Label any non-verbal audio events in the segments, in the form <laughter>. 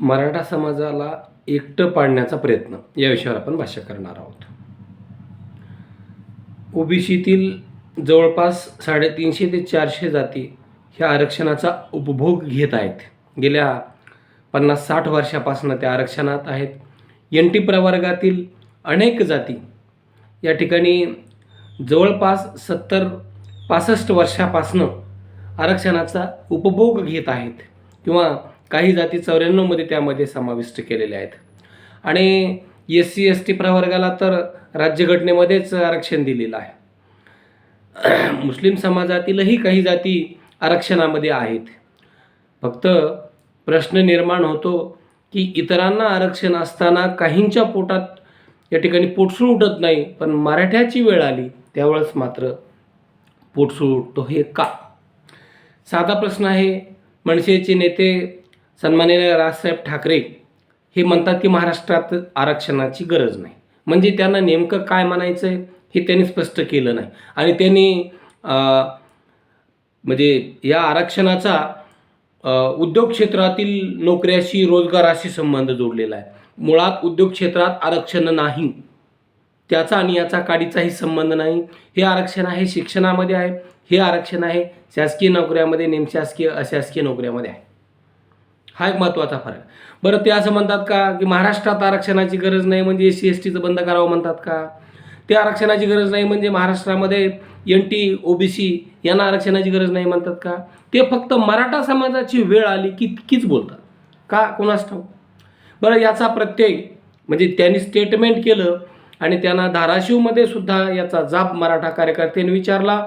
मराठा समाजाला एकटं पाडण्याचा प्रयत्न या विषयावर आपण भाष्य करणार आहोत. ओबीसीतील जवळपास साडेतीनशे ते चारशे जाती ह्या आरक्षणाचा उपभोग घेत आहेत. गेल्या पन्नास साठ वर्षापासून त्या आरक्षणात आहेत. एन टी प्रवर्गातील अनेक जाती या ठिकाणी जवळपास सत्तर पासष्ट वर्षापासनं आरक्षणाचा उपभोग घेत आहेत किंवा काही जाती चौऱ्याण्णवमध्ये त्यामध्ये समाविष्ट केलेल्या आहेत. आणि एस सी एस टी प्रवर्गाला तर राज्यघटनेमध्येच आरक्षण दिलेलं आहे. <clears throat> मुस्लिम समाजातीलही काही जाती आरक्षणामध्ये आहेत. फक्त प्रश्न निर्माण होतो की इतरांना आरक्षण असताना काहींच्या पोटात या ठिकाणी पोटसूळ उठत नाही पण मराठ्याची वेळ आली त्यावेळेस मात्र पोटसूळ उठतो हे का? साधा प्रश्न आहे. मनसेचे नेते सन्माननीय राजसाहेब ठाकरे हे म्हणतात की महाराष्ट्रात आरक्षणाची गरज नाही. म्हणजे त्यांना नेमकं काय म्हणायचं आहे हे त्यांनी स्पष्ट केलं नाही. आणि त्यांनी म्हणजे या आरक्षणाचा उद्योग क्षेत्रातील नोकऱ्याशी रोजगाराशी संबंध जोडलेला आहे. मुळात उद्योग क्षेत्रात आरक्षण नाही. त्याचा आणि याचा काडीचाही संबंध नाही. हे आरक्षण आहे शिक्षणामध्ये आहे. हे आरक्षण आहे. शासकीय नोकऱ्यामध्ये नेमशासकीय अशासकीय नोकऱ्यामध्ये आहे. हा एक महत्त्वाचा फरक बरं ते असं म्हणतात का की महाराष्ट्रात आरक्षणाची गरज नाही म्हणजे एस सी एस टीचं बंद करावं म्हणतात का? ते आरक्षणाची गरज नाही म्हणजे महाराष्ट्रामध्ये N T O B C यांना आरक्षणाची गरज नाही म्हणतात का? ते फक्त मराठा समाजाची वेळ आली की तितकीच बोलतात. का? कोणास ठाऊ बरं याचा प्रत्यय म्हणजे त्यांनी स्टेटमेंट केलं आणि त्यांना धाराशिवमध्ये सुद्धा याचा जाब मराठा कार्यकर्त्यांनी विचारला.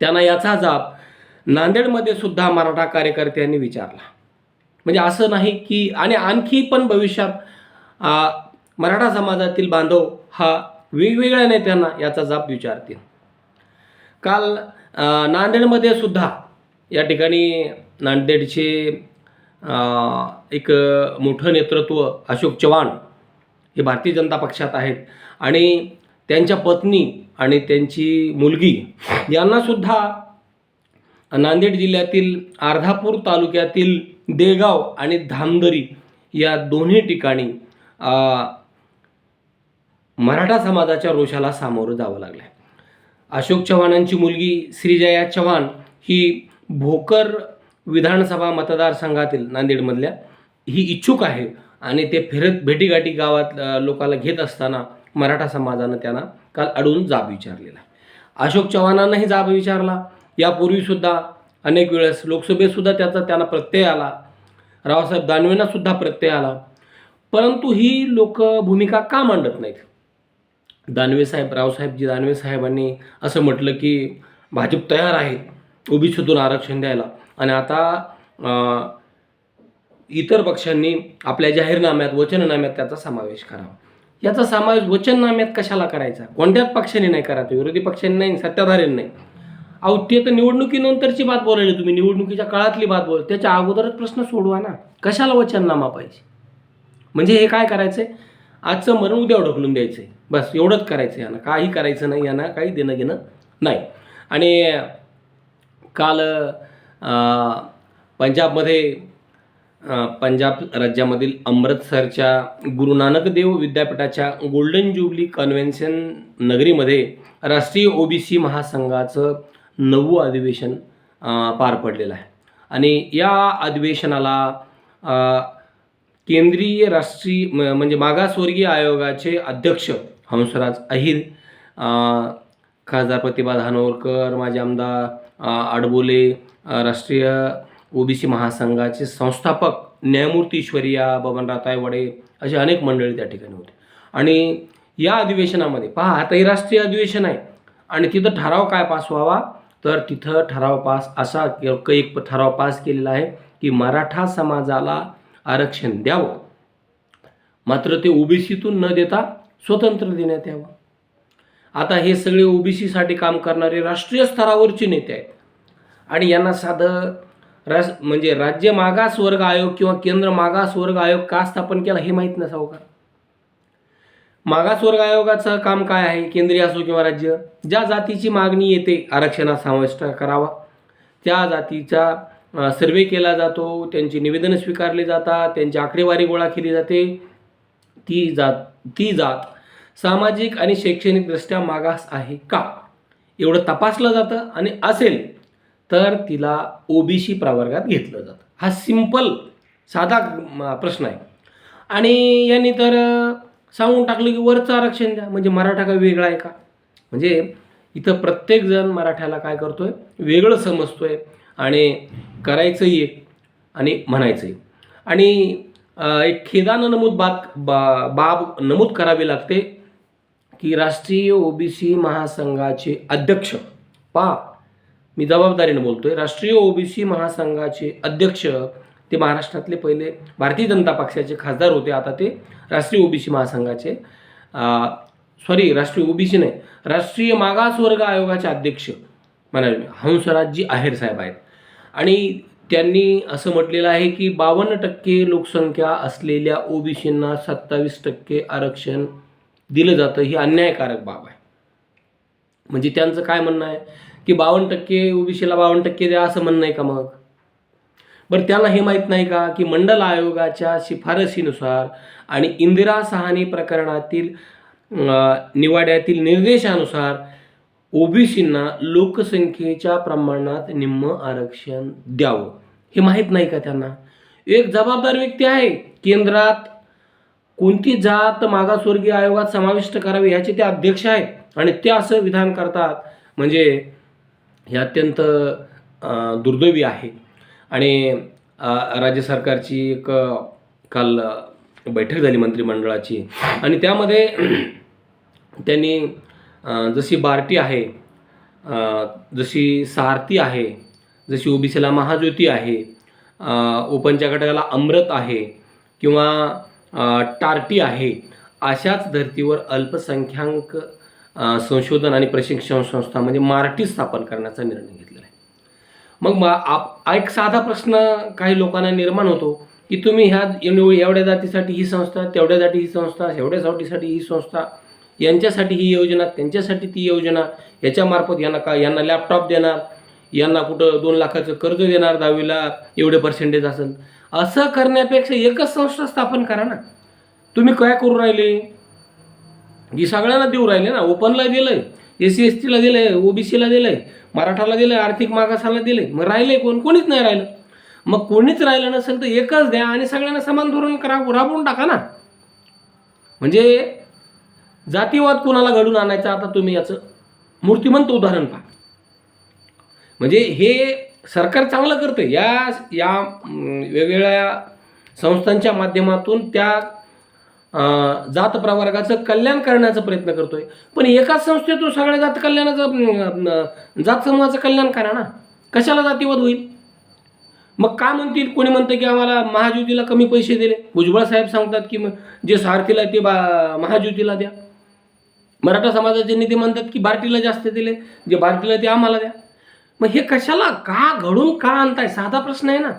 त्यांना याचा जाब नांदेडमध्ये सुद्धा मराठा कार्यकर्त्यांनी विचारला. म्हणजे असं नाही की आणि आणखी पण भविष्यात मराठा समाजातील बांधव हा वेगवेगळ्या नेत्यांना याचा जाप विचारतील. काल नांदेडमध्ये सुद्धा या ठिकाणी नांदेडचे एक मोठं नेतृत्व अशोक चव्हाण हे भारतीय जनता पक्षात आहेत. आणि त्यांच्या पत्नी आणि त्यांची मुलगी यांनासुद्धा नांदेड जिल्ह्यातील अर्धापूर तालुक्यातील देगाव आणि धामदरी या दोन्ही ठिकाणी मराठा समाजाच्या रोषाला सामोरं जावं लागलं आहे अशोक चव्हाणांची मुलगी श्रीजया चव्हाण ही भोकर विधानसभा मतदारसंघातील नांदेडमधल्या ही इच्छुक आहे आणि ते फिरत भेटीगाठी गावात लोकाला घेत असताना मराठा समाजानं त्यांना काल अडून जाब विचारलेला आहे. अशोक चव्हाणांनाही जाब विचारला. यापूर्वीसुद्धा अनेक वेळेस लोकसभेतसुद्धा त्याचा त्यांना प्रत्यय आला. रावसाहेब दानवेंनासुद्धा प्रत्यय आला. परंतु ही लोक भूमिका का मांडत नाहीत? दानवे साहेब रावसाहेबजी दानवे साहेबांनी असं म्हटलं की भाजप तयार आहे ओबीसीतून आरक्षण द्यायला. आणि आता इतर पक्षांनी आपल्या जाहीरनाम्यात वचननाम्यात त्याचा समावेश करावा याचा समावेश वचननाम्यात कशाला करायचा? कोणत्याच पक्षाने नाही करायचा विरोधी पक्षांनी नाही सत्ताधाऱ्यांनी नाही. अहो ते तर निवडणुकीनंतरची बात बोलायली तुम्ही निवडणुकीच्या काळातली बात बोल त्याच्या अगोदरच प्रश्न सोडवा ना. कशाला वचननामा पाहिजे म्हणजे हे काय करायचंय? आजचं मरण उद्या ढकलून द्यायचंय. बस एवढंच करायचं यांना. काही करायचं नाही यांना काही देणं घेणं नाही. आणि काल पंजाबमध्ये पंजाब राज्यामधील अमृतसरच्या गुरु नानक देव विद्यापीठाच्या गोल्डन ज्युबली कन्व्हेन्शन नगरीमध्ये राष्ट्रीय ओबीसी महासंघाचं नववं अधिवेशन पार पडलेलं आहे. आणि या अधिवेशनाला केंद्रीय राष्ट्रीय म- म्हणजे मागासवर्गीय आयोगाचे अध्यक्ष हंसराज अहिर खासदार प्रतिभा धानोरकर माजी आमदार आडबोले राष्ट्रीय ओबीसी महासंघाचे संस्थापक न्यायमूर्ती ईश्वरिया बबनराव तायवडे असे अनेक मंडळी त्या ठिकाणी होते. आणि या अधिवेशनामध्ये पहा आता हे राष्ट्रीय अधिवेशन आहे. आणि तिथं ठराव काय पास व्हावा तर तिथं ठराव पास असा क- एक ठराव पास केलेला आहे की मराठा समाजाला आरक्षण द्यावं. मात्र ते ओबीसीतून न देता स्वतंत्र देण्यात यावं. आता हे सगळे ओबीसीसाठी काम करणारे राष्ट्रीय स्तरावरचे नेते आहेत. आणि यांना साधं रास म्हणजे राज्य मागास वर्ग आयोग किंवा केंद्र मागास वर्ग आयोग का स्थापन केला हे माहीत नसावं का? मागासवर्ग आयोगाचं काम काय आहे? केंद्रीय असो किंवा राज्य ज्या जातीची मागणी येते आरक्षणात समाविष्ट करावा. त्या जातीचा सर्वे केला जातो त्यांची निवेदनं स्वीकारली जातात त्यांची आकडेवारी गोळा केली जाते. ती जात ती जात सामाजिक आणि शैक्षणिकदृष्ट्या मागास आहे का? एवढं तपासलं जातं आणि असेल तर तिला ओबीसी प्रवर्गात घेतलं जातं. हा सिंपल साधा प्रश्न आहे. आणि यांनी तर सांगून टाकलं की वरचं आरक्षण द्या. म्हणजे मराठा का वेगळा आहे का? म्हणजे इथं प्रत्येकजण मराठ्याला काय करतो आहे वेगळं समजतो आहे आणि करायचंही एक आणि म्हणायचंही. आणि एक खेदानं नमूद बात बा बाब नमूद करावी लागते की राष्ट्रीय ओबीसी महासंघाचे अध्यक्ष पा मी जबाबदारीनं बोलतो आहे राष्ट्रीय ओबीसी महासंघाचे अध्यक्ष ते महाराष्ट्रातले पहिले भारतीय जनता पक्षाचे खासदार होते. आता ते राष्ट्रीय ओबीसी महासंघाचे सॉरी राष्ट्रीय ओबीसी नाही राष्ट्रीय मागासवर्ग आयोगाचे अध्यक्ष म्हणाले. हंसराजजी आहेर साहेब आहेत. आणि त्यांनी असं म्हटलेलं आहे की बावन्न टक्के लोकसंख्या असलेल्या ओबीसींना सत्तावीस टक्के आरक्षण दिलं जातं ही अन्यायकारक बाब आहे. म्हणजे त्यांचं काय म्हणणं आहे? की बावन्न टक्के ओबीसीला बावन्न टक्के द्या असं म्हणणं आहे का मग? बरं त्यांना हे माहीत नाही का की मंडल आयोगाच्या शिफारसीनुसार आणि इंदिरा सहानी प्रकरणातील निवाड्यातील निर्देशानुसार ओबीसींना लोकसंख्येच्या प्रमाणात निम्म आरक्षण द्यावं. हे माहीत नाही का त्यांना? एक जबाबदार व्यक्ती आहे. केंद्रात कोणती जात मागासवर्गीय आयोगात समाविष्ट करावी याचे ते अध्यक्ष आहेत आणि ते असं विधान करतात. म्हणजे हे अत्यंत दुर्दैवी आहे. आणि राज्य सरकारची एक काल बैठक झाली मंत्रिमंडळाची. आणि त्यामध्ये <clears throat> त्यांनी जशी बार्टी आहे जशी सारथी आहे जशी ओबीसीला महाज्योती आहे ओपनच्या घटकाला अमृत आहे किंवा टार्टी आहे अशाच धर्तीवर अल्पसंख्याक संशोधन आणि प्रशिक्षण संस्था म्हणजे मार्टी स्थापन करण्याचा निर्णय घेतला. मग मग मा आप एक साधा प्रश्न काही लोकांना निर्माण होतो की तुम्ही ह्या एवढ्या जातीसाठी ही संस्था तेवढ्या जाती ही संस्था एवढ्या जातीसाठी ही संस्था यांच्यासाठी ही योजना त्यांच्यासाठी ती योजना याच्यामार्फत यांना का यांना लॅपटॉप देणार यांना कुठं दोन लाखाचं कर्ज देणार दहावीला एवढे पर्सेंटेज असेल. असं करण्यापेक्षा एकच संस्था स्थापन करा ना. तुम्ही काय करू राहिले? जी सगळ्यांना देऊ राहिले ना. ओपनला दिलंय. एस सी एस टीला दिलं आहे ओबीसीला आहे मराठाला दिलं आहे आर्थिक मागासाला दिलं आहे मग राहिले कोण? कोणीच नाही राहिलं. मग कोणीच राहिलं नसेल तर एकच द्या आणि सगळ्यांना समान धोरण करा राबवून टाका ना. म्हणजे जातीवाद कोणाला घडून आणायचं आता तुम्ही याचं? मूर्तिमंत उदाहरण पहा. म्हणजे हे सरकार चांगलं करतं या या वेगवेगळ्या संस्थांच्या माध्यमातून त्या जात प्रवर्गाचं कल्याण करण्याचा प्रयत्न करतोय. पण एकाच संस्थेतून सगळ्या जात कल्याणाचं जात समूहाचं कल्याण करा ना. कशाला जातीवाद होईल? मग काय म्हणतील? कोणी म्हणतं की आम्हाला महाज्योतीला कमी पैसे दिले? भुजबळ साहेब सांगतात की जे सारथीला ते बा महाज्योतीला द्या. मराठा समाजाचे नेते म्हणतात की भारतीला जास्त दिले. जे भारतीला ते आम्हाला द्या. मग हे कशाला? का घडून का आणताय? साधा प्रश्न आहे ना.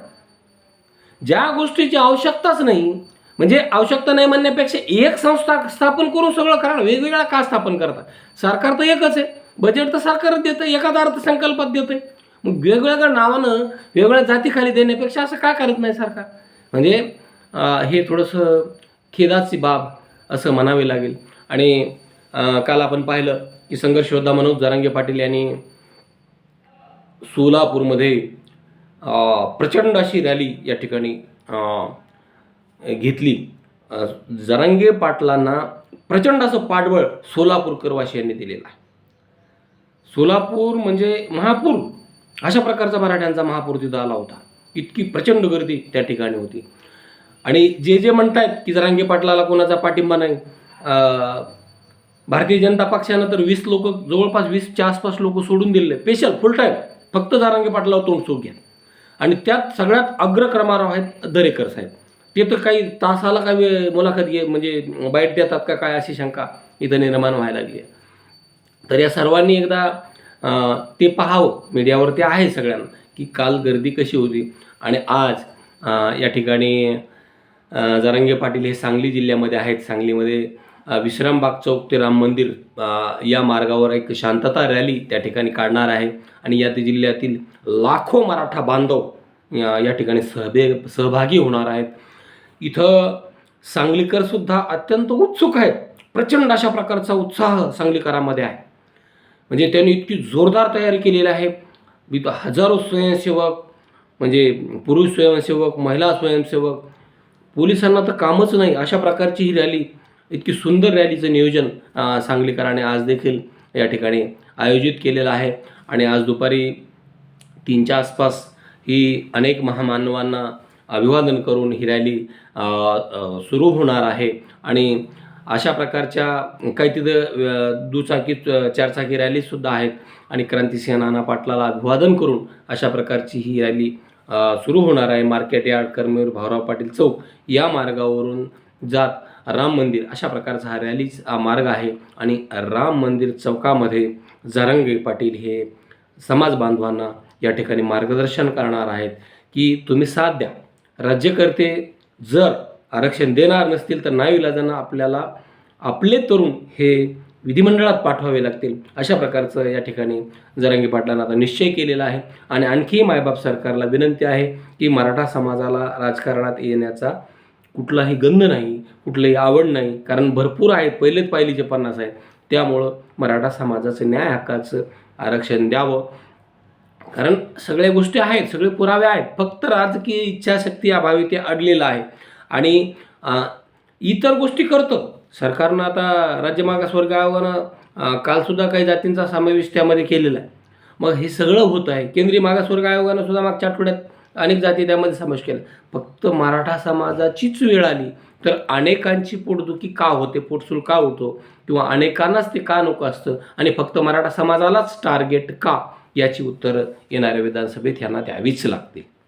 ज्या गोष्टीची आवश्यकताच नाही म्हणजे आवश्यकता नाही म्हणण्यापेक्षा एक संस्था स्थापन करून सगळं करा वेगवेगळ्या का स्थापन करता? सरकार तर एकच आहे. बजेट तर सरकारच देतं एकाच अर्थसंकल्पात देतं मग वेगवेगळ्या नावानं वेगवेगळ्या जातीखाली देण्यापेक्षा असं का करत नाही सरकार? म्हणजे हे थोडंसं खेदाची बाब असं म्हणावे लागेल. आणि काल आपण पाहिलं की संघर्ष योद्धा मनोज जरांगे पाटील यांनी सोलापूरमध्ये प्रचंड अशी रॅली या ठिकाणी घेतली. अं, जरांगे पाटलांना प्रचंड असं पाठबळ सोलापूरकरवासियांनी दिलेलं आहे. सोलापूर म्हणजे महापूर. अशा प्रकारचा मराठ्यांचा महापूर तिथं आला होता. इतकी प्रचंड गर्दी त्या ठिकाणी होती. आणि जे जे म्हणतायत की जरांगे पाटलाला कोणाचा पाठिंबा नाही अं, भारतीय जनता पक्षानं तर वीस लोक जवळपास वीसच्या आसपास लोक सोडून दिलेले. स्पेशल फुल टाईम फक्त जारांगे पाटलावर तोंड सोड घ्या. आणि त्यात सगळ्यात अग्रक्रमावर आहेत दरेकर साहेब. ते तर काही तासाला काही मुलाखत घे म्हणजे बाईट देतात का काय अशी शंका इथं निर्माण व्हायला लागली आहे. तर या सर्वांनी एकदा ते पाहावं मीडियावर ते आहे सगळ्यांना की काल गर्दी कशी होती. आणि आज या ठिकाणी अं, जरांगे पाटील हे सांगली जिल्ह्यामध्ये आहेत. सांगलीमध्ये विश्रामबाग चौक ते राम मंदिर या मार्गावर एक शांतता रॅली त्या ठिकाणी काढणार आहे. आणि या जिल्ह्यातील लाखो मराठा बांधव या या ठिकाणी सहभे सहभागी होणार आहेत. इथं सांगलीकरसुद्धा अत्यंत उत्सुक आहेत. प्रचंड अशा प्रकारचा उत्साह सांगलीकरामध्ये आहे. म्हणजे त्यांनी इतकी जोरदार तयारी केलेली आहे. इथं हजारो स्वयंसेवक म्हणजे पुरुष स्वयंसेवक महिला स्वयंसेवक पोलिसांना तर कामच नाही. अशा प्रकारची ही रॅली इतकी सुंदर रॅलीचं नियोजन सांगलीकरांनी सांगलीकराने आज देखील या ठिकाणी आयोजित केलेलं आहे. आणि आज दुपारी तीनच्या आसपास ही अनेक महामानवांना अभिवादन करून ही रॅली सुरू होणार आहे. आणि अशा प्रकारच्या काही तिथं दुचाकी चारचाकी रॅलीसुद्धा आहेत. आणि क्रांतिसिंह नाना पाटलाला अभिवादन करून अशा प्रकारची ही रॅली सुरू होणार आहे. मार्केट यार्ड कर्मवीर भाऊराव पाटील चौक या मार्गावरून जात राम मंदिर अशा प्रकारचा हा रॅलीच मार्ग आहे. आणि राम मंदिर चौकामध्ये जारंगे पाटील हे समाज बांधवांना या ठिकाणी मार्गदर्शन करणार आहेत की तुम्ही साथ द्या. राज्यकर्ते जर आरक्षण देणार नसतील तर नाविलाजांना आपल्याला आपले तरुण हे विधिमंडळात पाठवावे लागतील. अशा प्रकारचं या ठिकाणी जरांगी पाटलांना आता निश्चय केलेला आहे. आणि आणखी मायबाप सरकारला विनंती आहे की मराठा समाजाला राजकारणात येण्याचा कुठलाही गंध नाही कुठलीही आवड नाही कारण भरपूर आहेत पहिलेच पाहिलीचे पन्नास आहेत. त्यामुळं मराठा समाजाचं न्याय हक्काचं आरक्षण द्यावं. कारण सगळ्या गोष्टी आहेत सगळे पुरावे आहेत. फक्त राजकीय इच्छाशक्ती अभावी ते अडलेलं आहे. आणि इतर गोष्टी करतं. सरकारनं आता राज्य मागासवर्ग आयोगानं कालसुद्धा काही जातींचा समावेश त्यामध्ये केलेला आहे. मग हे सगळं होत आहे. केंद्रीय मागासवर्ग आयोगानं सुद्धा मागच्या आठवड्यात अनेक जाती त्यामध्ये समावेश केला. फक्त मराठा समाजाचीच वेळ आली तर अनेकांची पोटदुखी का होते पोटसूल का होतो? किंवा अनेकांनाच ते का नको असतं? आणि फक्त मराठा समाजालाच टार्गेट का? याची उत्तरं येणाऱ्या विधानसभेत यांना द्यावीच लागतील.